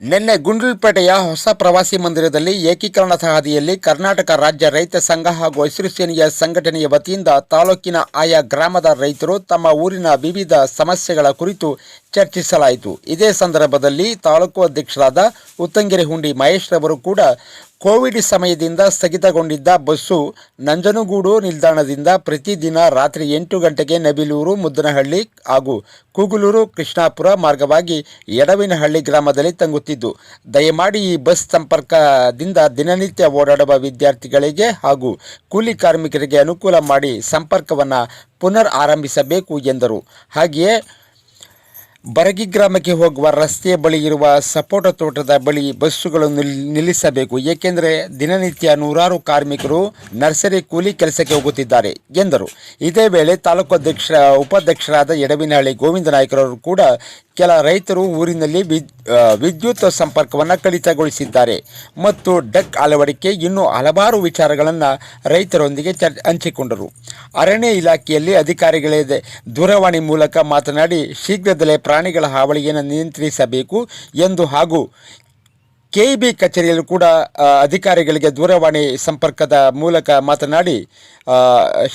ನಿನ್ನೆ ಗುಂಡ್ಲುಪೇಟೆಯ ಹೊಸ ಪ್ರವಾಸಿ ಮಂದಿರದಲ್ಲಿ ಏಕೀಕರಣ ಹಾದಿಯಲ್ಲಿ ಕರ್ನಾಟಕ ರಾಜ್ಯ ರೈತ ಸಂಘ ಹಾಗೂ ಹಸಿರು ಸೇನೆಯ ಸಂಘಟನೆಯ ವತಿಯಿಂದ ತಾಲೂಕಿನ ಆಯಾ ಗ್ರಾಮದ ರೈತರು ತಮ್ಮ ಊರಿನ ವಿವಿಧ ಸಮಸ್ಯೆಗಳ ಕುರಿತು ಚರ್ಚಿಸಲಾಯಿತು. ಇದೇ ಸಂದರ್ಭದಲ್ಲಿ ತಾಲೂಕು ಅಧ್ಯಕ್ಷರಾದ ಉತ್ತಂಗೆರೆ ಹುಂಡಿ ಮಹೇಶ್ ರವರು ಕೂಡ ಕೋವಿಡ್ ಸಮಯದಿಂದ ಸ್ಥಗಿತಗೊಂಡಿದ್ದ ಬಸ್ಸು ನಂಜನಗೂಡು ನಿಲ್ದಾಣದಿಂದ ಪ್ರತಿದಿನ ರಾತ್ರಿ ಎಂಟು ಗಂಟೆಗೆ ನಬಿಲೂರು, ಮುದ್ದನಹಳ್ಳಿ ಹಾಗೂ ಕೂಗುಲೂರು, ಕೃಷ್ಣಾಪುರ ಮಾರ್ಗವಾಗಿ ಎಡವಿನಹಳ್ಳಿ ಗ್ರಾಮದಲ್ಲಿ ತಂಗುತ್ತಿದ್ದು, ದಯಮಾಡಿ ಈ ಬಸ್ ಸಂಪರ್ಕದಿಂದ ದಿನನಿತ್ಯ ಓಡಾಡುವ ವಿದ್ಯಾರ್ಥಿಗಳಿಗೆ ಹಾಗೂ ಕೂಲಿ ಕಾರ್ಮಿಕರಿಗೆ ಅನುಕೂಲ ಮಾಡಿ ಸಂಪರ್ಕವನ್ನು ಪುನರ್ ಆರಂಭಿಸಬೇಕು ಎಂದರು. ಹಾಗೆಯೇ ಬರಗಿ ಗ್ರಾಮಕ್ಕೆ ಹೋಗುವ ರಸ್ತೆಯ ಬಳಿ ಇರುವ ಸಪೋಟ ತೋಟದ ಬಳಿ ಬಸ್ಸುಗಳನ್ನು ನಿಲ್ಲಿಸಬೇಕು. ಏಕೆಂದರೆ ದಿನನಿತ್ಯ ನೂರಾರು ಕಾರ್ಮಿಕರು ನರ್ಸರಿ ಕೂಲಿ ಕೆಲಸಕ್ಕೆ ಹೋಗುತ್ತಿದ್ದಾರೆ ಎಂದರು. ಇದೇ ವೇಳೆ ತಾಲೂಕು ಅಧ್ಯಕ್ಷ, ಉಪಾಧ್ಯಕ್ಷರಾದ ಎಡವಿನಹಳ್ಳಿ ಗೋವಿಂದ ನಾಯ್ಕರವರು ಕೂಡ ಕೆಲ ರೈತರು ಊರಿನಲ್ಲಿ ವಿದ್ ವಿದ್ಯುತ್ ಸಂಪರ್ಕವನ್ನು ಕಡಿತಗೊಳಿಸಿದ್ದಾರೆ. ಮತ್ತು ಡಕ್ ಅಳವಡಿಕೆ ಇನ್ನೂ ಹಲವಾರು ವಿಚಾರಗಳನ್ನು ರೈತರೊಂದಿಗೆ ಚರ್ ಹಂಚಿಕೊಂಡರು. ಅರಣ್ಯ ಇಲಾಖೆಯಲ್ಲಿ ಅಧಿಕಾರಿಗಳೇ ದೂರವಾಣಿ ಮೂಲಕ ಮಾತನಾಡಿ ಶೀಘ್ರದಲ್ಲೇ ಪ್ರಾಣಿಗಳ ಹಾವಳಿಯನ್ನು ನಿಯಂತ್ರಿಸಬೇಕು ಎಂದು ಹಾಗೂ ಕೆಇಬಿ ಕಚೇರಿಯಲ್ಲೂ ಕೂಡ ಅಧಿಕಾರಿಗಳಿಗೆ ದೂರವಾಣಿ ಸಂಪರ್ಕದ ಮೂಲಕ ಮಾತನಾಡಿ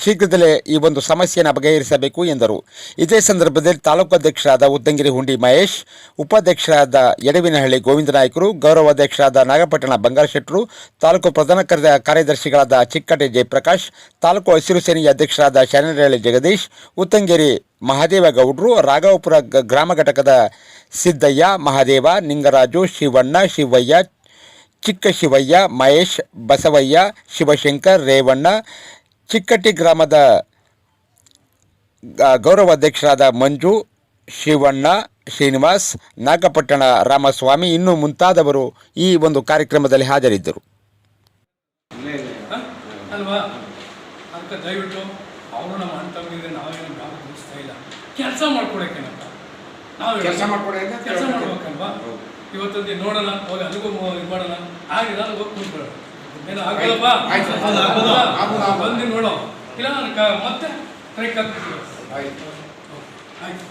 ಶೀಘ್ರದಲ್ಲೇ ಈ ಒಂದು ಸಮಸ್ಯೆಯನ್ನು ಬಗೆಹರಿಸಬೇಕು ಎಂದರು. ಇದೇ ಸಂದರ್ಭದಲ್ಲಿ ತಾಲೂಕು ಅಧ್ಯಕ್ಷರಾದ ಉದ್ದಂಗಿರಿ ಹುಂಡಿ ಮಹೇಶ್, ಉಪಾಧ್ಯಕ್ಷರಾದ ಎಡವಿನಹಳ್ಳಿ ಗೋವಿಂದ ನಾಯ್ಕರು ಗೌರವಾಧ್ಯಕ್ಷರಾದ ನಾಗಪಟ್ಟಣ ಬಂಗಾರ ಶೆಟ್ಟರು ತಾಲೂಕು ಪ್ರಧಾನ ಕಾರ್ಯ ಕಾರ್ಯದರ್ಶಿಗಳಾದ ಚಿಕ್ಕಟೆ ಜಯಪ್ರಕಾಶ್, ತಾಲೂಕು ಹಸಿರು ಸೇನೆಯ ಅಧ್ಯಕ್ಷರಾದ ಶರಣರಹಳ್ಳಿ ಜಗದೀಶ್, ಉತ್ತಂಗೇರಿ ಮಹಾದೇವ ಗೌಡ್ರು ರಾಘವಪುರ ಗ್ರಾಮ ಘಟಕದ ಸಿದ್ದಯ್ಯ, ಮಹಾದೇವ, ನಿಂಗರಾಜು, ಶಿವಣ್ಣ, ಶಿವಯ್ಯ ಚಿಕ್ಕ ಶಿವಯ್ಯ ಮಹೇಶ್, ಬಸವಯ್ಯ, ಶಿವಶಂಕರ್, ರೇವಣ್ಣ, ಚಿಕ್ಕಟ್ಟಿ ಗ್ರಾಮದ ಗೌರವಾಧ್ಯಕ್ಷರಾದ ಮಂಜು, ಶಿವಣ್ಣ, ಶ್ರೀನಿವಾಸ್, ನಾಗಪಟ್ಟಣ ರಾಮಸ್ವಾಮಿ ಇನ್ನೂ ಮುಂತಾದವರು ಈ ಒಂದು ಕಾರ್ಯಕ್ರಮದಲ್ಲಿ ಹಾಜರಿದ್ದರು. ಕೆಲಸ ಮಾಡ್ಕೊಡಕ್ಕೇನಪ್ಪ ನಾವು ಕೆಲಸ ಮಾಡ್ಕೊಡಿ ಅಂತ ಕೆಲಸ. ಮಾಡ್ಬೇಕಲ್ವಾ. ಇವತ್ತೊಂದು ನೋಡೋಣ ಹೋಗಿ ಅಲ್ಲಿಗೂ ಇದು ಮಾಡೋಣ. ಆಗಿಲ್ಲ ಅಲ್ಲಿ ಹೋಗಿ ಕೂತ್ಕೊಳ್ಳೋಣ. ಏನು ಆಗೋದು. ಬಂದು ನೋಡೋ. ಇಲ್ಲ ನಾನು ಮತ್ತೆ ಟ್ರೈಕ್ ಹಾಕ್ಬಿಡ್ತೀವಿ ಆಯ್ತು. ಆಯ್ತು.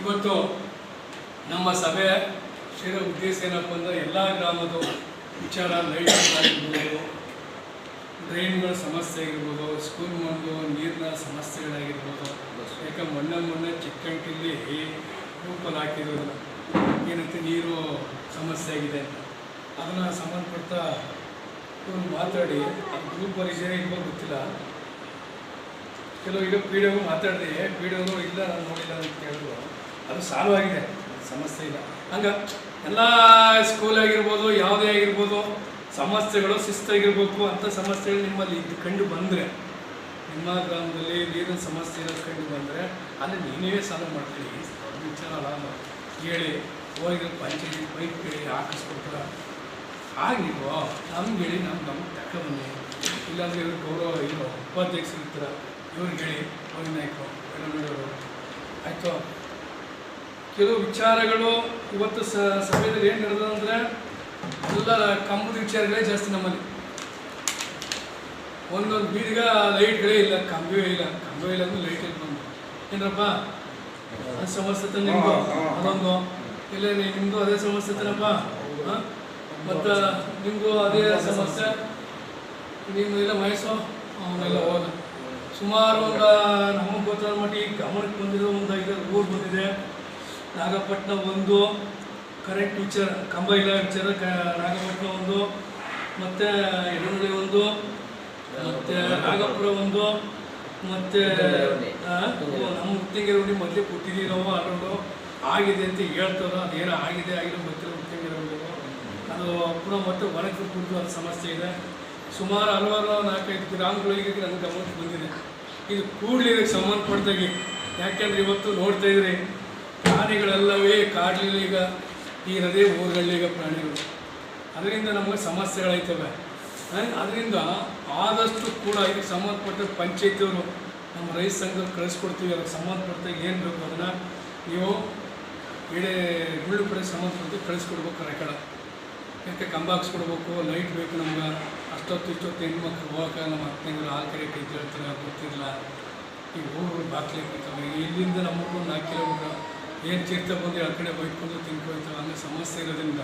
ಇವತ್ತು ನಮ್ಮ ಸಭೆ ಶಿರ ಉದ್ದೇಶ ಏನಪ್ಪ ಅಂದರೆ ಎಲ್ಲ ಗ್ರಾಮದ ವಿಚಾರ ಲೈಟ್ ಆಗಿರ್ಬೋದು ಡ್ರೈನ್ಗಳ ಸಮಸ್ಯೆ ಆಗಿರ್ಬೋದು, ಸ್ಕೂಲ್ ಒಂದು ನೀರಿನ ಸಮಸ್ಯೆಗಳಾಗಿರ್ಬೋದು ಯಾಕಂದ್ರೆ ಮೊನ್ನೆ ಮೊನ್ನೆ ಚಿಕ್ಕಂಟಿಲಿ ಗ್ರೂಪಲ್ಲಿ ಹಾಕಿರೋದು, ಏನಂತ ನೀರು ಸಮಸ್ಯೆ ಆಗಿದೆ ಅದನ್ನು ಸಂಬಂಧಪಟ್ಟ ಇವರು ಮಾತಾಡಿ, ಅದು ಗ್ರೂಪಲ್ಲಿ ಪರಿಚಯ ಗೊತ್ತಿಲ್ಲ. ಕೆಲವು ಈಗ ಪಿ ಡಿ ಮಾತಾಡಿದೆ, ಪಿ ಡಿ ಇಲ್ಲ, ನಾನು ನೋಡಿಲ್ಲ ಅಂತ ಕೇಳಿದ್ರು ಅದು ಸಾಲ್ವ್ ಆಗಿದೆ, ಸಮಸ್ಯೆ ಇಲ್ಲ. ಹಂಗ, ಎಲ್ಲ ಸ್ಕೂಲ್ ಆಗಿರ್ಬೋದು, ಯಾವುದೇ ಆಗಿರ್ಬೋದು ಸಮಸ್ಯೆಗಳು ಶಿಸ್ತಾಗಿರ್ಬೇಕು ಅಂತ ಸಮಸ್ಯೆಗಳು ನಿಮ್ಮಲ್ಲಿ ಇದ್ದು ಕಂಡು ಬಂದರೆ, ನಿಮ್ಮ ಗ್ರಾಮದಲ್ಲಿ ನೀರಿನ ಸಮಸ್ಯೆ ಕಂಡು ಬಂದರೆ, ಅಲ್ಲಿ ನೀನೇ ಸಾಲ್ವ್ ಅದು ವಿಚಾರ ಅಲ್ಲ ಹೇಳಿ ಹೋಗಿ ಪಂಚಾಯತಿ ಪೈಪ್ ಕೇಳಿ ಹಾಕಿಸ್ಕೊಡ್ತಾರ? ಹಾಗೆ ನೀವು ನಮ್ಗೆ ಹೇಳಿ ನಮ್ಮ ನಮ್ಗೆ ತಕ್ಕ ಬನ್ನಿ. ಇಲ್ಲಾಂದ್ರೆ ಇವ್ರಿಗೆ ಗೌರವ ಇರೋ ಉಪಾಧ್ಯಕ್ಷರು ಇರ್ತಾರೆ? ಇವ್ರಿಗೆ ಹೇಳಿ ಅವ್ರಿಗೆ ನಾಯ್ಕರು ಬೆಳವಣಿಗೆಯವರು ಆಯಿತು. ಕೆಲವು ವಿಚಾರಗಳು ಇವತ್ತು ಸಭೆಯಲ್ಲಿ ಏನು ನಡೆದ ಅಂದರೆ ಎಲ್ಲ ಕಂಬದ ವಿಚಾರಗಳೇ ಜಾಸ್ತಿ ನಮ್ಮಲ್ಲಿ. ಒಂದೊಂದು ಬೀದಿಗೆ ಲೈಟ್ಗಳೇ ಇಲ್ಲ ಕಂಬವೇ ಇಲ್ಲ ಕಂಬವೇ ಇಲ್ಲ ಅಂದ್ರೆ ಲೈಟ್ ಇಲ್ಲ ಬಂದು ಏನಪ್ಪ ಅದು ಸಮಸ್ಯೆ ತಾನೆ ಅದೊಂದು. ಇಲ್ಲ ನಿಮ್ದು ಅದೇ ಸಮಸ್ಯೆ ತಾನಪ್ಪ ಹಾಂ? ಮತ್ತು ನಿಮ್ಮದು ಅದೇ ಸಮಸ್ಯೆ? ನೀನು ಇಲ್ಲ ಮಹೇಶು ಅವನ್ನೆಲ್ಲ ಹೋದ. ಸುಮಾರು ಒಂದು ನಮಗೆ ಗೊತ್ತಾದ ಮಟ್ಟಿಗೆ ಗಮನಕ್ಕೆ ಬಂದಿರೋ ಒಂದು ಐದಾರು ಊರು ಬಂದಿದೆ. ನಾಗಪಟ್ಟಣ ಒಂದು ಕರೆಂಟ್ ವಿಚಾರ ಕಂಬ ಇಲ್ಲ ವಿಚಾರ ಕ ನಾಗಪಟ್ಟಣ ಒಂದು, ಮತ್ತು ಯಡನಹಳ್ಳಿ ಒಂದು, ಮತ್ತು ನಾಗಪುರ ಒಂದು, ಮತ್ತು ನಮ್ಮ ಉತ್ತಿಂಗೆ ಉಂಡಿ ಮೊದಲೇ ಕೊಟ್ಟಿದ್ದೀವಿ ನಾವು ಆಡೋದು ಆಗಿದೆ ಅಂತ ಹೇಳ್ತಾರೋ ಅದೇನೋ ಆಗಿದೆ, ಆಗಿರೋ ಗೊತ್ತಿರೋ ಉತ್ತಿಂಗೆ ಅದು ಪುನಃ ಮತ್ತೆ ಒಣಗಿ ಕುಡಿದು ಅದು ಸಮಸ್ಯೆ ಇದೆ. ಸುಮಾರು ಹಲವಾರು ನಾಲ್ಕೈದು ಗ್ರಾಮಗಳಿಗೆ ನನ್ನ ಗಮನಕ್ಕೆ ಬಂದಿದೆ. ಇದು ಕೂಡಲೇ ಸಂಬಂಧಪಡ್ತಾಗಿ ಯಾಕೆಂದ್ರೆ ಇವತ್ತು ನೋಡ್ತಾ ಇದ್ರಿ, ಪ್ರಾಣಿಗಳೆಲ್ಲವೇ ಕಾಡಲಿಲ್ಲ ಈಗ ಈ ನದಿ ಊರುಗಳಲ್ಲಿ ಈಗ ಪ್ರಾಣಿಗಳು. ಅದರಿಂದ ನಮಗೆ ಸಮಸ್ಯೆಗಳಾಯ್ತವೆ ಅದರಿಂದ ಆದಷ್ಟು ಕೂಡ ಇದಕ್ಕೆ ಸಂಬಂಧಪಟ್ಟ ಪಂಚಾಯತಿಯವರು ನಮ್ಮ ರೈತ ಸಂಘ ಕಳಿಸ್ಕೊಡ್ತೀವಿ, ಅದಕ್ಕೆ ಸಂಬಂಧಪಟ್ಟ ಏನು ಬೇಕು ಅದನ್ನು ನೀವು ಇಡೀ ಗುಳ್ಳುಪುರ ಸಂಬಂಧಪಟ್ಟ ಕಳಿಸ್ಕೊಡ್ಬೇಕು ರೆಕಾರ್ಡ್. ಯಾಕೆ ಕಂಬ ಹಾಕ್ಸ್ಕೊಡ್ಬೇಕು, ಲೈಟ್ ಬೇಕು ನಮ್ಗೆ. ಅಷ್ಟೊತ್ತು ಇಷ್ಟೊತ್ತು ಹೆಣ್ಣು ಮಕ್ಕಳು ಹೋಗೋಕೆ ನಮ್ಮ ಹತ್ತನೇಗಳು ಹಾಲು ಕರೆಯಕ್ಕೆ ಅಂತ ಹೇಳ್ತಾರೆ ಗೊತ್ತಿಲ್ಲ. ಈ ಊರು ಬಾಕ್ಲಿ ಇಲ್ಲಿಂದ ನಮ್ಮ ಊರು ನಾಲ್ಕು ಕಿಲೋಮೀಟ್ರ್ ಏನು ತೀರ್ಥ ಬಂದು ಆ ಕಡೆ ಬೈಕೊಂಡು ತಿನ್ಕೊಳ್ತಾರೆ ಅನ್ನೋ ಸಮಸ್ಯೆ ಇರೋದ್ರಿಂದ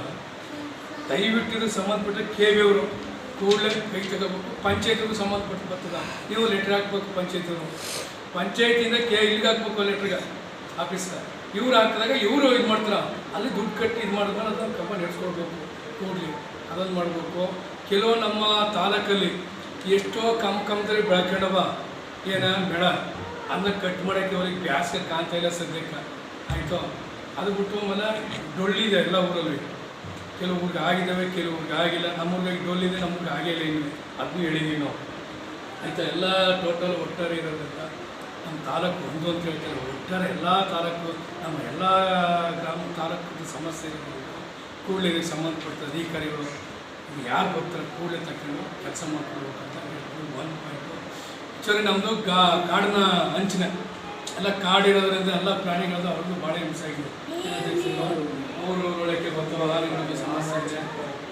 ದಯವಿಟ್ಟಿದ್ರು ಸಂಬಂಧಪಟ್ಟ ಕೆ ವಿ ಅವರು ಕೂಡಲೇ ಕೈ ತಗೋಬೇಕು ಪಂಚಾಯತಿಗೂ ಸಂಬಂಧಪಟ್ಟು ಬರ್ತದ. ನೀವು ಲೆಟ್ರ್ ಹಾಕ್ಬೇಕು ಪಂಚಾಯತಿಯವರು ಪಂಚಾಯತಿಯಿಂದ ಕೆ ಇಲ್ಲಿಗೆ ಹಾಕ್ಬೇಕು ಲೆಟ್ರಿಗೆ ಆಫೀಸ್ಗೆ ಇವ್ರು ಹಾಕಿದಾಗ ಇವರು ಇದು ಮಾಡ್ತಾರ. ಅಲ್ಲಿ ದುಡ್ಡು ಕಟ್ಟಿ ಇದು ಮಾಡಿದ್ಮೇಲೆ ಅದನ್ನು ಕಂಬ ನಡೆಸ್ಕೊಡ್ಬೇಕು ಕೂಡಲಿ. ಅದನ್ನು ಮಾಡಬೇಕು. ಕೆಲವು ನಮ್ಮ ತಾಲೂಕಲ್ಲಿ ಎಷ್ಟೋ ಕಮ್ ಕಮ್ದಲ್ಲಿ ಬೆಳ್ಕೊಂಡವ. ಏನ? ಬೇಡ ಅದನ್ನ ಕಟ್ ಮಾಡೋಕ್ಕೆ ಅವ್ರಿಗೆ ಬ್ಯಾಸ್ಗೆ ಕಾಣ್ತಾ ಇಲ್ಲ ಸದ್ಯಕ್ಕೆ. ಆಯಿತು. ಅದು ಬಿಟ್ಟು ಮನ ಡೊಳ್ಳಿದೆ ಎಲ್ಲ ಊರಲ್ಲಿ. ಕೆಲವು ಊರಿಗೆ ಆಗಿದ್ದಾವೆ, ಕೆಲವು ಊರಿಗೆ ಆಗಿಲ್ಲ. ನಮ್ಮ ಊರಿಗೆ ಡೊಳ್ಳಿದೆ ನಮ್ಮ ಊರಿಗೆ ಆಗಿಲ್ಲ ಏನಿದೆ ಅದನ್ನು ಹೇಳಿದ್ದೀವಿ ನಾವು. ಆಯಿತಾ, ಎಲ್ಲ ಟೋಟಲ್ ಒಟ್ಟಾರೆ ಇರೋದ್ರಿಂದ ನಮ್ಮ ತಾಲೂಕು ಒಂದು ಅಂತ ಹೇಳ್ತಾರೆ. ಒಟ್ಟಾರೆ ಎಲ್ಲ ತಾಲೂಕು, ನಮ್ಮ ಎಲ್ಲ ಗ್ರಾಮ ತಾಲೂಕು ಸಮಸ್ಯೆ ಇರೋದ್ರಿಂದ ಕೂಡಲೇ ಇದಕ್ಕೆ ಸಂಬಂಧಪಟ್ಟ ಅಧಿಕಾರಿಗಳು ಯಾರು ಬರ್ತಾರೆ ಕೂಡಲೇ ತಕ್ಕೊಂಡು ಕೆಲಸ ಮಾಡ್ಕೊಳ್ಬೇಕು ಅಂತ ಹೇಳ್ಬೋದು ಒಂದು ಪಾಯಿಂಟು ಆ್ಯಕ್ಚುಲಿ ನಮ್ಮದು ಗಾ, ಕಾಡಿನ ಅಂಚಿನ. ಎಲ್ಲ ಕಾಡಿರೋದ್ರಿಂದ ಎಲ್ಲ ಪ್ರಾಣಿಗಳದ್ದು ಅವ್ರದ್ದು ಭಾಳ ಹಿಂಸೆ ಆಗಿದೆ. ಅವರು ಒಳಕ್ಕೆ ಬರ್ತಾವ ನಮಗೆ ಸಮಸ್ಯೆ ಇದೆ.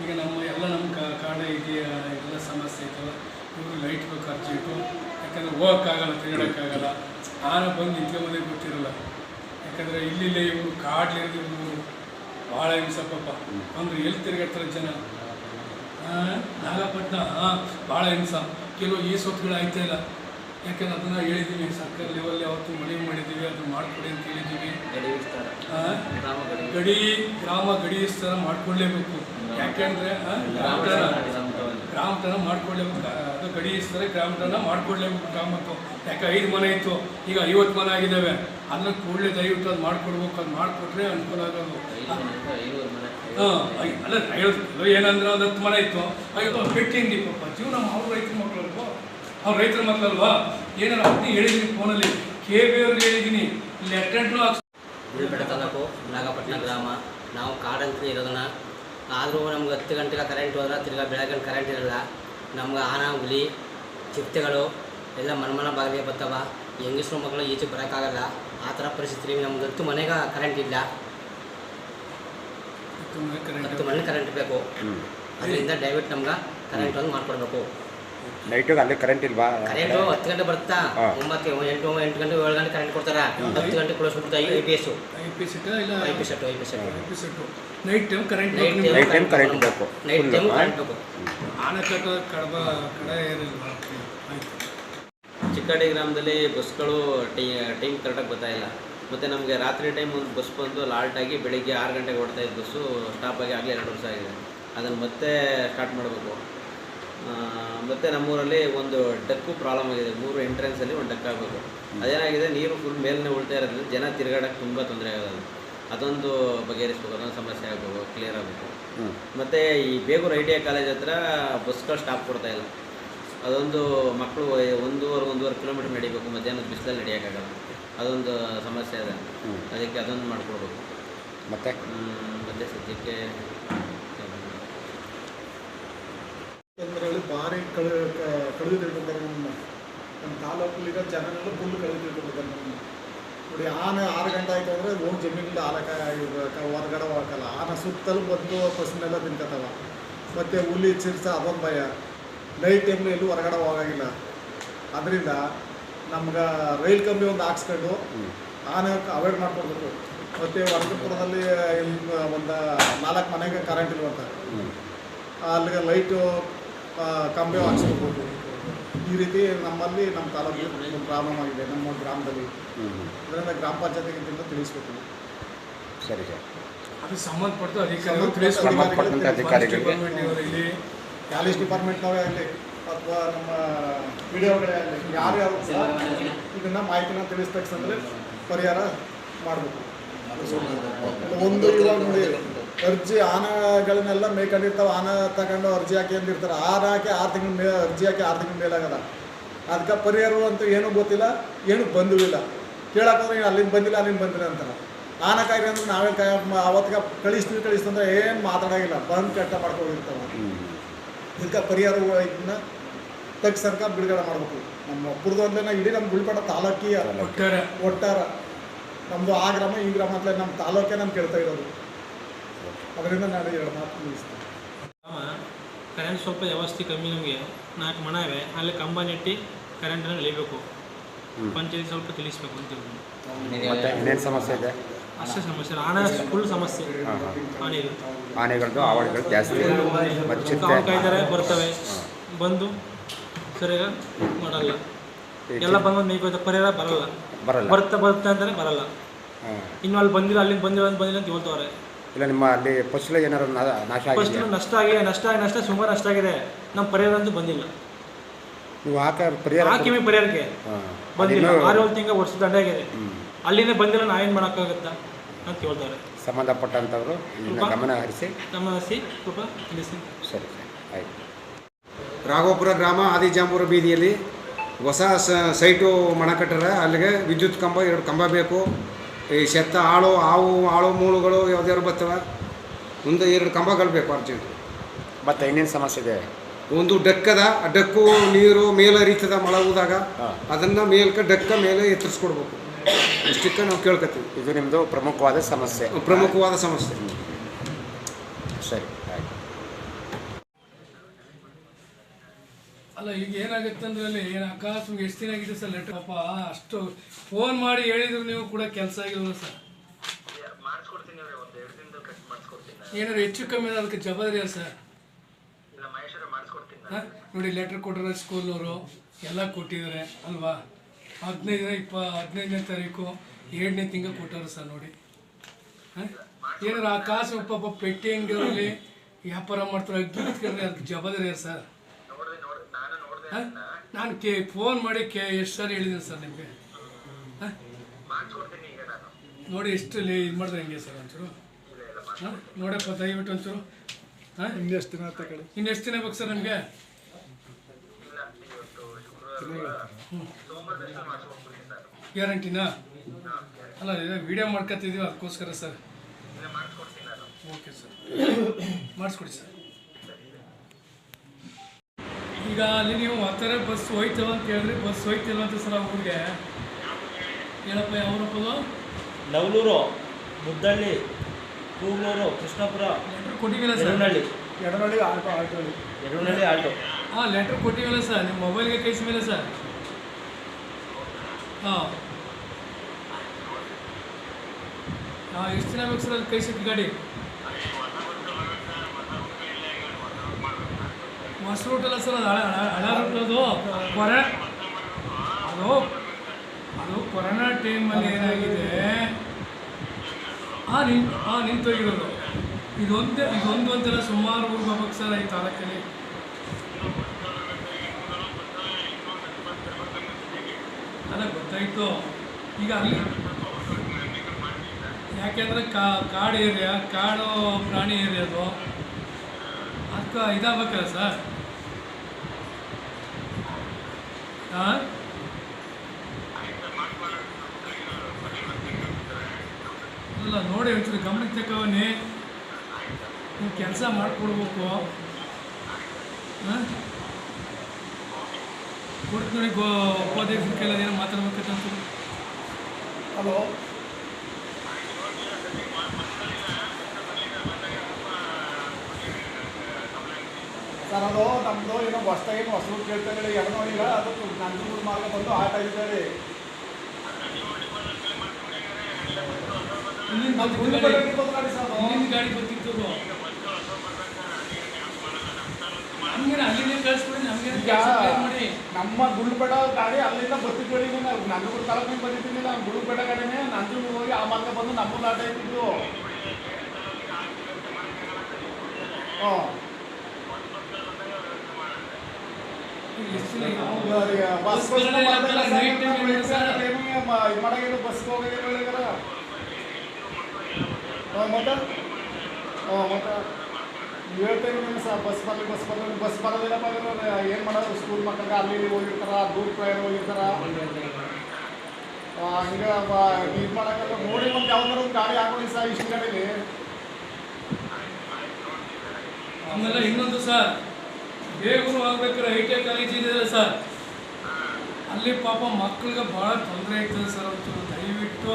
ಈಗ ನಮ್ಮ ಎಲ್ಲ ನಮ್ಮ ಕಾ- ಕಾಡು ಇದೆಯಾ? ಎಲ್ಲ ಸಮಸ್ಯೆ ಇತ್ತು. ಇವರು ಲೈಟ್ ಬೇಕು ಅರ್ಜೆಂಟು ಯಾಕಂದರೆ ಹೋಗೋಕ್ಕಾಗಲ್ಲ ತಿರುಗಾಡೋಕ್ಕಾಗಲ್ಲ ಆನೆ ಬಂದು ನಿಂತ್ಕೊಂಬಂದೇ ಗೊತ್ತಿರಲ್ಲ. ಯಾಕಂದರೆ ಇಲ್ಲಿಲ್ಲ ಇವರು ಕಾಡ್ಲಿರೋದು ಇವರು ಭಾಳ ಹಿಂಸೆ ಪಾಪ. ಅಂದ್ರೆ ಎಲ್ಲಿ ತಿರುಗಾಡ್ತಾರೆ ಜನ? ನಾಗಪಟ್ಟಣ ಹಾಂ ಭಾಳ ಹಿಂಸ ಕೆಲವು ಈ ಸೊತ್ತುಗಳು ಆಯ್ತಾ ಇಲ್ಲ? ಯಾಕಂದ್ರೆ ಅದನ್ನ ಹೇಳಿದ್ದೀವಿ ಸರ್ಕಾರ ಲೆವೆಲ್ ಯಾವತ್ತು ಮನವಿ ಮಾಡಿದ್ದೀವಿ ಅದನ್ನು ಮಾಡ್ಕೊಡಿ ಅಂತ ಹೇಳಿದ್ದೀವಿ ಗಡಿ ಗ್ರಾಮ ಗಡಿ ವಿಸ್ತಾರ. ಯಾಕೆಂದರೆ ಗ್ರಾಮ ತನ ಮಾಡ್ಕೊಳ್ಳೇಬೇಕು ಅದು ಗಡಿ ವಿಸ್ತಾರ ಗ್ರಾಮಟನ ಮಾಡ್ಕೊಳ್ಳೇಬೇಕು ಗ್ರಾಮಕ್ಕೂ. ಯಾಕೆ ಐದು ಮನೆ ಇತ್ತು? ಈಗ ಐವತ್ತು ಮನೆ ಆಗಿದ್ದಾವೆ ಅದನ್ನ ಕೂಡಲೇ ದಯವಿಟ್ಟು ಅದು ಮಾಡ್ಕೊಡ್ಬೇಕು. ಅದು ಮಾಡಿಕೊಟ್ರೆ ಅನುಕೂಲ ಆಗೋದು. ಹಾಂ ಅಲ್ಲ ಹೇಳೋದು ಏನಂದ್ರೆ ಒಂದು ಹತ್ತು ಮನೆ ಇತ್ತು. ಅಯ್ಯೋ ಬಿಟ್ಟಿಂದಿ ಪಾಪ ಜೀವನ ಅವ್ರ ರೈತರ ಮಕ್ಕಳಲ್ವಾ ಅವ್ರ ರೈತರ ಮಕ್ಕಳಲ್ವಾ? ಏನಾರ ಅಗ್ನಿ ಹೇಳಿದ್ದೀನಿ ಫೋನಲ್ಲಿ. ಕೆ ಬಿ ಅವ್ರಿಗೆ ಹೇಳಿದ್ದೀನಿ ಹಾಕ್ಸ್ ಗುಲ್ಬೆಟ್ಟ ತಾಲೂಕು ನಾಗಪಟ್ಟಣ ಗ್ರಾಮ. ನಾವು ಕಾಡಂತ ಇರೋದನ್ನ. ಆದರೂ ನಮ್ಗೆ ಹತ್ತು ಗಂಟೆಗೆ ಕರೆಂಟ್ ಹೋದ್ರೆ ತಿರ್ಗಾ ಬೆಳಗ್ಗೆ ಕರೆಂಟ್ ಇರಲ್ಲ. ನಮ್ಗೆ ಆನ ಹುಲಿ ಚಿರತೆಗಳು ಎಲ್ಲ ಮನಮನ ಬಾಗಿಲಿಗೆ ಬರ್ತಾವ ಹೆಂಗಸ್ರು ಮಕ್ಕಳು ಈಚೆ ಬರೋಕ್ಕಾಗಲ್ಲ. ಆ ಥರ ಪರಿಸ್ಥಿತಿ ನಮ್ಗೆ ಹತ್ತು ಮನೆಗೆ ಕರೆಂಟ್ ಇಲ್ಲ. ಹತ್ತು ಮನೆ ಕರೆಂಟ್ ಬೇಕು. ಅದರಿಂದ ದಯವಿಟ್ಟು ನಮ್ಗೆ ಕರೆಂಟ್ ಒಂದು ಮಾಡ್ಕೊಡ್ಬೇಕು. ನೈಟಿಗೆ ಅಲ್ಲಿ ಕರೆಂಟ್ ಇಲ್ವಾ? ಕರೆಂಟ್ ಹತ್ತು ಗಂಟೆ ಬರುತ್ತಾ? ಹಾ. ಒಂಬತ್ತು ಎಂಟು ಎಂಟು ಗಂಟೆ ಏಳು ಗಂಟೆ ಕರೆಂಟ್ ಕೊಡ್ತಾರ? ಹತ್ತು ಗಂಟೆ ಕ್ಲೋಸ್ ಬಿಡ್ತಾರೆ I P S I P set ಇಲ್ಲ? I P set I P set I P set night time current night time current ಬೇಕು. ನೈಟ್ ಟೈಮ್ ಕರೆಂಟ್ ಬೇಕು. ಆನಕಟ್ಟ ಕಡಬ ಕಡ ಏನಿಲ್ಲ. ಚಿಕ್ಕಡಿ ಚಿಕ್ಕಾಡಿ ಗ್ರಾಮದಲ್ಲಿ ಬಸ್ಗಳು ಟೈ ಟೈಮ್ ಕರೆಕ್ಟಾಗಿ ಬರ್ತಾ ಇಲ್ಲ. ಮತ್ತು ನಮಗೆ ರಾತ್ರಿ ಟೈಮ್ ಒಂದು ಬಸ್ ಬಂದು ಲಾಲ್ಟ್ ಆಗಿ ಬೆಳಿಗ್ಗೆ ಆರು ಗಂಟೆಗೆ ಓಡ್ತಾ ಇದ್ದ ಬಸ್ಸು ಸ್ಟಾಪ್ ಆಗಿ ಆಗಲೇ ಎರಡು ವರ್ಷ ಆಗಿದೆ. ಅದನ್ನು ಮತ್ತೆ ಸ್ಟಾರ್ಟ್ ಮಾಡಬೇಕು. ಮತ್ತು ನಮ್ಮೂರಲ್ಲಿ ಒಂದು ಡಕ್ಕು ಪ್ರಾಬ್ಲಮ್ ಆಗಿದೆ. ಮೂರು ಎಂಟ್ರೆನ್ಸಲ್ಲಿ ಒಂದು ಡಕ್ ಆಗಬೇಕು ಅದೇನಾಗಿದೆ ನೀರು ಫುಲ್ ಮೇಲೇ ಉಳ್ತಾ ಇರೋದ್ರಿಂದ ಜನ ತಿರುಗಾಡಕ್ಕೆ ತುಂಬ ತೊಂದರೆ ಆಗೋದು. ಅದೊಂದು ಬಗೆಹರಿಸ್ಬೇಕು ಅದೊಂದು ಸಮಸ್ಯೆ ಆಗಬೇಕು ಕ್ಲಿಯರ್ ಆಗಬೇಕು. ಮತ್ತು ಈ Begur I T I college ಹತ್ರ ಬಸ್ಗಳು ಸ್ಟಾಪ್ ಕೊಡ್ತಾ ಇಲ್ಲ. ಅದೊಂದು ಮಕ್ಕಳು ಒಂದೂವರೆ ಒಂದೂವರೆ ಕಿಲೋಮೀಟ್ರ್ ನಡಿಬೇಕು ಮಧ್ಯಾಹ್ನದ ಬಿಸಿಲಲ್ಲಿ ನಡೆಯೋಕ್ಕಾಗಲ್ಲ. ಅದೊಂದು ಸಮಸ್ಯೆ ಇದೆ. ಅದಕ್ಕೆ ಅದೊಂದು ಮಾಡಿಕೊಡ್ಬೇಕು. ಮತ್ತೆ? ಮತ್ತೆ ಸದ್ಯಕ್ಕೆ ಕಳೆದು ತಿಳ್ಕೊಂಡಿದ್ದಾರೆ ನಮ್ಮ ನಮ್ಮ ತಾಲೂಕಲ್ಲಿರೋ ಜನರೆಲ್ಲ ಫುಲ್ ಕಳೆದು ತಿಳ್ಕೊಂಡಿದ್ದಾರೆ ನಮ್ಮ ನೋಡಿ ಆನೆ ಆರು ಗಂಟೆ ಆಯ್ತು ಅಂದರೆ ಹೋಗಿ ಜಮೀನಿಂದ ಆಲಕ ಹೊರಗಡೆ ಹೋಗಕ್ಕಲ್ಲ. ಆನೆ ಸುತ್ತಲೂ ಬಂದು ಫಸನೆಲ್ಲ ತಿನ್ಕತ್ತವ ಮತ್ತು ಹುಲಿ ಚಿರ್ಸ ಅದೊಂದು ಭಯ ನೈಟ್ ಟೈಮ್ಲು ಎಲ್ಲೂ ಹೊರಗಡೆ ಹೋಗಾಗಿಲ್ಲ. ಅದರಿಂದ ನಮ್ಗೆ ರೈಲ್ ಕಂಬಿ ಒಂದು ಹಾಕ್ಸ್ಕೊಂಡು ಆನೆ ಅವಾಯ್ಡ್ ಮಾಡ್ಕೊಡ್ಬೇಕು. ಮತ್ತು ವರ್ಗಪುರದಲ್ಲಿ ಒಂದು ನಾಲ್ಕು ಮನೆಗೆ ಕರೆಂಟ್ ಇಲ್ವಂತ. ಅಲ್ಲಿಗೆ ಲೈಟು ಕಂಬಿ ಹಾಕ್ಸ್ಕೋಬೋದು ಈ ರೀತಿ ನಮ್ಮಲ್ಲಿ ನಮ್ಮ ತಾಲೂಕು ಒಂದು ಪ್ರಾಬ್ಲಮ್ ಆಗಿದೆ. ನಮ್ಮ ಗ್ರಾಮದಲ್ಲಿ ಇದರಿಂದ ಗ್ರಾಮ ಪಂಚಾಯತಿಗಿಂತ ತಿಳಿಸ್ಬೇಕು ಸರಿ ಸರ್. ಅದು ಸಂಬಂಧಪಟ್ಟ ಅಧಿಕಾರಿಗಳು ಸಂಬಂಧಪಟ್ಟ ಅಧಿಕಾರಿಗಳಿಗೆ. ಇಲ್ಲಿ. ಪ್ಯಾಲೇಸ್ ಡಿಪಾರ್ಟ್ಮೆಂಟ್ನವೇ ಆಗಲಿ ಅಥವಾ ನಮ್ಮ ವಿಡಿಯೋಗಳೇ ಆಗಲಿ ಯಾರು ಯಾರು ಇದನ್ನು ಮಾಹಿತಿನ ತಿಳಿಸ್ತಕ್ಕಂದ್ರೆ ಪರಿಹಾರ ಮಾಡಬೇಕು. ಒಂದು ಇವಾಗ ನೋಡಿ. ಅರ್ಜಿ ಆನೆಗಳನ್ನೆಲ್ಲ ಮೇಯ್ಕೊಂಡಿರ್ತಾವೆ ಆನೆ ತಗೊಂಡು ಅರ್ಜಿ ಹಾಕಿ ಅಂದಿರ್ತಾರೆ. ಆರು ಹಾಕಿ ಆರು ತಿಂಗಳ ಮೇ ಅರ್ಜಿ ಹಾಕಿ ಆರು ತಿಂಗಳ ಮೇಲಾಗಲ್ಲ. ಅದಕ್ಕೆ ಪರಿಹಾರ ಅಂತೂ ಏನೂ ಗೊತ್ತಿಲ್ಲ ಏನೂ ಬಂದೂ ಇಲ್ಲ. ಕೇಳಕ್ಕೋದ್ರೆ ಅಲ್ಲಿಂದ ಬಂದಿಲ್ಲ ಅಲ್ಲಿಂದ ಬಂದಿಲ್ಲ ಅಂತಾರೆ. ಆನೆ ಕಾಯ್ದೆ ಅಂದ್ರೆ ನಾವೇ ಕಾಯ ಅವತ್ತಿಗೆ ಕಳಿಸ್ತೀವಿ ಕಳಿಸ್ತೀವಿ ಅಂದ್ರೆ ಏನು ಮಾತಾಡೋಂಗಿಲ್ಲ. ಬಂದು ಕೆಟ್ಟ ಮಾಡ್ಕೊಂಡಿರ್ತಾವೆ ಇದಕ್ಕೆ ಪರಿಹಾರ ಇದನ್ನ ತಗ್ಗಿ ಸರ್ಕಾರ ಬಿಡುಗಡೆ ಮಾಡಬೇಕು. ನಮ್ಮ ಒಬ್ಬರದೊಂದೇ ಇಡೀ ನಮ್ಮ ಗುಳ್ಪಡ ತಾಲೂಕಿಯ ಒಟ್ಟಾರೆ. ಒಟ್ಟಾರ. ನಮ್ಮದು ಆ ಗ್ರಾಮ ಈ ಗ್ರಾಮ ಅಂತಲೇ ನಮ್ಮ ತಾಲೂಕೇ ನಮ್ಮ ಕೇಳ್ತಾ ಇರೋದು. ಅದರಿಂದ ನಾನು ಎರಡು ಮಾತು ಮುಗಿಸ್ತೇನೆ. ಕರೆಂಟ್ ಸ್ವಲ್ಪ ವ್ಯವಸ್ಥೆ ಕಮ್ಮಿ ನಮಗೆ. ನಾಲ್ಕು ಮಣ ಇವೆ ಅಲ್ಲಿ ಕಂಬ ನೆಟ್ಟಿ ಕರೆಂಟನ್ನು ಎಳಿಬೇಕು. ಪಂಚಾಯಿತಿ ಪಂಚಾಯತಿ ಸ್ವಲ್ಪ ತಿಳಿಸ್ಬೇಕು ಅಂತ ಮತ್ತೆ ಇನ್ನೇನು ಸಮಸ್ಯೆ ಇದೆ? ಅಷ್ಟೇ ಸಮಸ್ಯೆ ಆನೆ ಫುಲ್ ಸಮಸ್ಯೆ. ಆನೆಗಳು ಆನೆಗಳದ್ದು ಆವಳಿಗಳು ಜಾಸ್ತಿ. ಮತ್ತು ಬರ್ತವೆ. ಬಂದು ಸರಿಯಾಗಿ ಮಾಡಲ್ಲ. ಎಲ್ಲ ಬಂದು ಮೇಯ್ಕೋತ ಪರಿಹಾರ ಬರಲ್ಲ. ಬರಲ್ಲ. ಬರ್ತಾ ಬರ್ತಾ ಅಂತಾರೆ ಬರಲ್ಲ. ಇನ್ನು ಅಲ್ಲಿ ಬಂದಿಲ್ಲ ಅಲ್ಲಿಂದ ಬಂದಿಲ್ಲ ಅಂತ ಬಂದಿಲ್ಲ ಅಂತ ಹೇಳ್ತವ್ರೆ. ಇಲ್ಲ ನಿಮ್ಮ ಅಲ್ಲಿ ಫಸಲು ಏನಾದ್ರು ನಾ- ನಾಶ ಫಸ್ಟ್ ನಷ್ಟ ಆಗಿದೆ ನಷ್ಟ ಆಗಿ ನಷ್ಟ ಸುಮಾರು ನಷ್ಟ ಆಗಿದೆ. ನಮ್ಮ ಪರಿಹಾರ ಅಂತೂ ಬಂದಿಲ್ಲ. ನೀವು ಹಾಕ ಪರಿಹಾರ ಹಾಕಿವಿ ಪರಿಹಾರಕ್ಕೆ ಹಾಂ ಬಂದಿಲ್ಲ. ಅದಿನ್ನೂ- ಆರು ಏಳು ತಿಂಗಳು ವರ್ಷದ ದಂಡ ಆಗಿದೆ. ಹ್ಮ್. ಅಲ್ಲಿಂದ ಬಂದಿಲ್ಲ ನಾ ಏನು ಮಾಡೋಕ್ಕಾಗತ್ತಾ ಅಂತ ಹೇಳ್ತಾರೆ ಸಂಬಂಧಪಟ್ಟಂಥವ್ರು ಇದನ್ನ ಗಮನ ಹರಿಸಿ. ನಮ್ಮ ಸಿ ಸ್ವಲ್ಪ ತಿಳಿಸಿ. ಸರಿ ಸರಿ ಆಯ್ತು. ರಾಘೋಪುರ ಗ್ರಾಮ ಆದಿಜಾಂಬೂರ ಬೀದಿಯಲ್ಲಿ ಹೊಸ ಸೈಟು ಸೈಟು ಮಣಕಟ್ಟರ ಅಲ್ಲಿಗೆ ವಿದ್ಯುತ್ ಕಂಬ ಎರಡು ಕಂಬ ಬೇಕು. ಈ ಶೆತ್ತ ಆಳು ಹಾವು ಆಳು ಮೂಳುಗಳು ಯಾವ್ದಾದ್ರು ಬರ್ತವೆ? ಒಂದು ಎರಡು ಕಂಬಗಳು ಬೇಕು ಅರ್ಜೆಂಟ್ ಮತ್ತೆ ಇನ್ನೇನು ಸಮಸ್ಯೆ ಇದೆ? ಒಂದು ಡಕ್ಕದ ಆ ಡಕ್ಕು ನೀರು ಮೇಲೆ ಹರಿತದ ಮಳೆ ಹೋದಾಗ. ಅದನ್ನು ಮೇಲ್ಕ ಡಕ್ಕ ಮೇಲೆ ಎತ್ತರಿಸ್ಕೊಡ್ಬೇಕು. ಇಷ್ಟಕ್ಕೆ ನಾವು ಕೇಳ್ಕತ್ತೀವಿ. ಇದು ನಿಮ್ಮದು ಪ್ರಮುಖವಾದ ಸಮಸ್ಯೆ. ಪ್ರಮುಖವಾದ ಸಮಸ್ಯೆ. ಸರಿ ಆಯ್ತು ಅಲ್ಲ, ಈಗ ಏನಾಗುತ್ತೆ ಅಂದ್ರೆ ಅಲ್ಲಿ ಏನು ನಿಮ್ಗೆ ಎಷ್ಟು ದಿನ ಆಗಿದೆ ಸರ್ ಲೆಟರ್ ಪಾಪ, ಅಷ್ಟು ಫೋನ್ ಮಾಡಿ ಹೇಳಿದ್ರು ನೀವು ಕೂಡ ಕೆಲಸ ಆಗಿಲ್ಲ ಸರ್? ಏನಾದ್ರು ಹೆಚ್ಚು ಕಮ್ಮಿ ಅದಕ್ಕೆ ಜವಾಬ್ದಾರಿ ಸರ್? ಹಾಂ? ನೋಡಿ ಲೆಟ್ರ್ ಕೊಟ್ಟರೆ ಸ್ಕೂಲ್ನವರು ಎಲ್ಲ ಕೊಟ್ಟಿದ್ದಾರೆ, ಅಲ್ವಾ? ಹದಿನೈದು ಇಪ್ಪ, ಹದಿನೈದನೇ ತಾರೀಕು, ಎರಡನೇ ತಿಂಗಳು ಕೊಟ್ಟಾರ ಸರ್ ನೋಡಿ. ಹಾಂ? ಏನಾರು ಆ ಕಾಸು ಪಾಪ ಪೆಟ್ಟಿ ಅಂಗಡಿಯಲ್ಲಿ ವ್ಯಾಪಾರ ಮಾಡ್ತಾರೆ ಅಗ್ಗಿ ಅದಕ್ಕೆ ಜವಾಬ್ದಾರಿ ಸರ್? ಹಾ? ನಾನು ಕೇ ಫೋನ್ ಮಾಡಿ ಕೇ ಎಷ್ಟು ಸರಿ ಹೇಳಿದ್ದೀನಿ ಸರ್ ನಿಮಗೆ. ನೋಡಿ ಎಷ್ಟು ಲೇ ಇದು ಮಾಡಿದ್ರೆ ಹೆಂಗೆ ಸರ್ ಒಂಚೂರು? ಹಾಂ? ನೋಡಪ್ಪ ದಯವಿಟ್ಟು ಒಂಚೂರು. ಹಾಂ? ಇನ್ನೆಷ್ಟು ದಿನ ತಗೊಳ್ಳಿ ಇನ್ನೆಷ್ಟು ದಿನ ಬೇಕು ಸರ್ ನಮಗೆ? ಗ್ಯಾರಂಟಿನಾ? ಅಲ್ಲ ಇದು ವಿಡಿಯೋ ಮಾಡ್ಕೊತಿದ್ದೀವಿ ಅದಕ್ಕೋಸ್ಕರ ಸರ್. Okay sir. ಮಾಡಿಸ್ಕೊಡಿ ಸರ್. ಈಗ ಅಲ್ಲಿ ನೀವು ಹತ್ತಾರೆ ಬಸ್ ಹೋಯ್ತವ ಅಂತ ಹೇಳಿದ್ರಿ ಬಸ್ ಹೋಯ್ತಿಲ್ಲ ಅಂತ ಸರ್ ಅವ್ರಿಗೆ. ಏನಪ್ಪ ಹೇಳಪ್ಪ ಯಾವೂರಪ್ಪದು Navalur Muddalli Kuglur Krishnapura. Letter ಕೊಟ್ಟಿವಿಲ್ಲ sir? Eradanahalli Edanahalli auto auto Eradanahalli auto. ಹಾಂ ಲೆಟ್ರ್ ಕೊಟ್ಟಿವಲ್ಲ ಸರ್ ನಿಮ್ಮ ಮೊಬೈಲ್ಗೆ ಕಳಿಸಿಮೇಲೆ ಸರ್. ಹಾಂ. ಹಾಂ ಎಷ್ಟು ದಿನ ಬೇಕು ಸರ್ ಅಲ್ಲಿ ಕಳಿಸಿದ್ದು ಗಾಡಿ? ಹೊಸ ರೂಟ್ ಅಲ್ಲ ಸರ್, ಅದು ಹಳೆ ರೂಟ್ ಅದು ಕೊರ. ಅದು ಅದು ಕೊರೋನಾ ಟೈಮಲ್ಲಿ ಏನಾಗಿದೆ? ಹಾಂ ನಿಂತು ಹಾಂ ನಿಂತೋಗಿರೋದು ಇದೊಂದೇ ಇದೊಂದು ಅಂತೆಲ್ಲ ಸುಮಾರು ಊರು ಹೋಗ್ಬೇಕು ಸರ್ ಈ ತಾಲೂಕಲ್ಲಿ. ಅಲ್ಲ, ಗೊತ್ತಾಯಿತು. ಈಗ ಅಲ್ಲಿ ಯಾಕೆಂದ್ರೆ ಕಾಡು ಏರಿಯಾ ಕಾಡು ಪ್ರಾಣಿ ಏರಿಯಾ ಅದು. ಅದಕ್ಕೆ ಇದಾಗಬೇಕಲ್ಲ ಸರ್? ಹಾಂ ಅಲ್ಲ, ನೋಡಿ ಒಂಚೂರು ಗಮನಕ್ಕೆ ತೆಕ್ಕವನಿ ನೀವು ಕೆಲಸ ಮಾಡಿಕೊಡ್ಬೇಕು. ಹಾಂ ಕೊಡ್ತೀನಿ ಗೋ ಉಪಾಧ್ಯಕ್ಷರ ಕೈಲಿ ಏನೋ ಮಾತಾಡ್ಬೇಕಂತ ಹಲೋ ಸರ್ ಅದು ನಮ್ಮದು ಏನೋ ಹೊಸ್ದಾಗಿ ಏನು ಹೊಸರು ಕೇಳ್ತಾರೆ ಎರಡನೋ ಇಲ್ಲ ಅದು ನಂಜನಗೂಡು ಮಾರ್ಗ ಬಂದು ಆಟ ಇದ್ದಾರೆ ನಮ್ಮ ಗುಂಡು ಗಾಡಿ ಬಂದು ಗಾಡಿ ಸರ್ ಅದು. ಇಲ್ಲಿಂದ ಗಾಡಿ ಬರ್ತಿತ್ತು ಅದು. ನಮ್ಗೇನ ಅಲ್ಲಿಂದ ಕಳಿಸ್ಬಿಡಿ ನಮ್ಗೇನ ಈಗ ಮಾಡಿ. ನಮ್ಮ ಗುಳ್ಬೇಡ ಗಾಡಿ ಅಲ್ಲಿಂದ ಬರ್ತಿದ್ವಿ ಈಗ ನಾವು. ನಂಜನಗೂಡು ತಾಲೂಕಿಗೆ ಬಂದಿದ್ದೀನಿ ನಾವು ಗುಳ್ಬೇಡ ಗಾಡಿನೇ ನಂಜನಗೂಡು ಹೋಗಿ ಆ ಮಾರ್ಗ ಬಂದು ನಮ್ಮ ಆಟ ಇಟ್ಟಿದ್ದು ಹಾಂ ಎಷ್ಟು ದಿನ ಯಾವ- ಬಸ್ ಬಸ್ ಬರೋದೇ ಇಲ್ಲ ಅಂತಲ್ಲ, night time ಇದೆ ಸರ್. ಇದು ಮಾಡಾಗಿಲ್ಲ ಬಸ್ಗೆ ಹೋಗಿಲ್ಲ ಹೇಳಿದಾರ ಮತ್ತೆ ಮತ್ತೆ ಹೇಳ್ತೇನೆ ನೀವು ಸರ್ ಬಸ್ ಬರಲಿ ಬಸ್ ಬರಲಿ ಬಸ್ ಬರೋದಿಲ್ಲಪ್ಪ ಏನು ಮಾಡೋದು ಸ್ಕೂಲ್ ಮಕ್ಕಳಿಗೆ ಅಲ್ಲಿ ಇಲ್ಲಿ ಹೋಗಿರ್ತಾರ ದೂರ ಪ್ರಯಾಣ ಹೋಗಿರ್ತಾರ ಹಂಗೆ ಇದು ಮಾಡೋಕ್ಕಲ್ಲ ನೋಡಿ ಒಂದು ಯಾವ್ದಾರು ಒಂದು ಗಾಡಿ ಸರ್ ಇಷ್ಟು ಗಾಡೀಲಿ ಆಮೇಲೆ ಇನ್ನೊಂದು ಸರ್ ಬೇಗೂರು ಆಗ್ಬೇಕಾದ್ರೆ ಐ ಟಿ ಐ ಕಾಲೇಜ್ ಇದೆಯಲ್ಲ ಸರ್? ಅಲ್ಲಿ ಪಾಪ ಮಕ್ಕಳಿಗೆ ಭಾಳ ತೊಂದರೆ ಆಗ್ತದೆ ಸರ್ ಒಂಚೂರು ದಯವಿಟ್ಟು.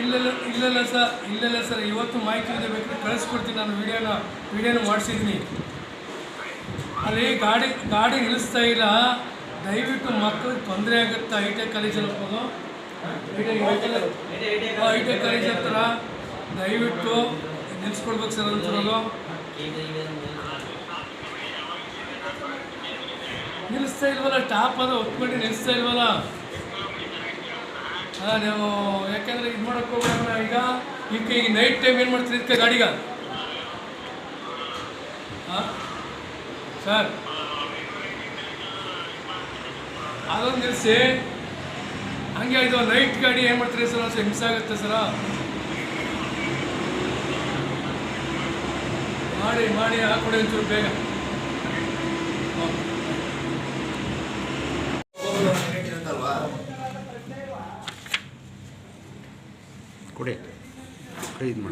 ಇಲ್ಲೆಲ್ಲ ಇಲ್ಲೆಲ್ಲ ಸರ್ ಇಲ್ಲೆಲ್ಲ ಸರ್, ಇವತ್ತು ಮಾಹಿತಿ ಇದೆ ಬೇಕಾದ್ರೆ ಕಳಿಸ್ಕೊಡ್ತೀನಿ ನಾನು ವಿಡಿಯೋನ ವಿಡಿಯೋನ ಮಾಡಿಸಿದ್ದೀನಿ. ಅಲ್ಲಿ ಗಾಡಿ ಗಾಡಿ ನಿಲ್ಲಿಸ್ತಾ ಇಲ್ಲ. ದಯವಿಟ್ಟು ಮಕ್ಕಳಿಗೆ ತೊಂದರೆ ಆಗುತ್ತೆ ಐ ಟಿ ಐ ಕಾಲೇಜಲ್ಲಿ ಹೋಗೋದು? ಐ ಟಿ ಐ ಕಾಲೇಜ್ ಹತ್ರ ದಯವಿಟ್ಟು ನಿಲ್ಸ್ಕೊಡ್ಬೇಕು ಸರ್ ಅಂತಿರೋದು ನಿಲ್ಲಿಸ್ತಾ ಇಲ್ವಲ್ಲ, ಟಾಪ್ ಅದು ಒತ್ಕೊಂಡು ನಿಲ್ಲಿಸ್ತಾ ಇಲ್ವಲ್ಲ? ಹಾಂ ನೀವು ಯಾಕೆಂದ್ರೆ ಇದು ಮಾಡಕ್ಕೆ ಹೋಗೋಣ ಈಗ. ಈಗ ಈಗ ನೈಟ್ ಟೈಮ್ ಏನು ಮಾಡ್ತೀರಿ ಇದಕ್ಕೆ ಗಾಡಿಗ? ಹಾಂ? ಸರ್. ಅದೊಂದು ನಿಲ್ಲಿಸಿ ಹಂಗೆ ಇದು ನೈಟ್ ಗಾಡಿ ಏನು ಮಾಡ್ತೀರಿ ಸರ್? ಒಂದು ಹಿಂಸೆ ಆಗುತ್ತೆ ಸರ. ಮಾಡಿ ಮಾಡಿ ಹಾಕೊಡಿ ಒಂಚೂರು ಬೇಗ. ಕೊಡಿ. ಕೊಡಿ ಇದು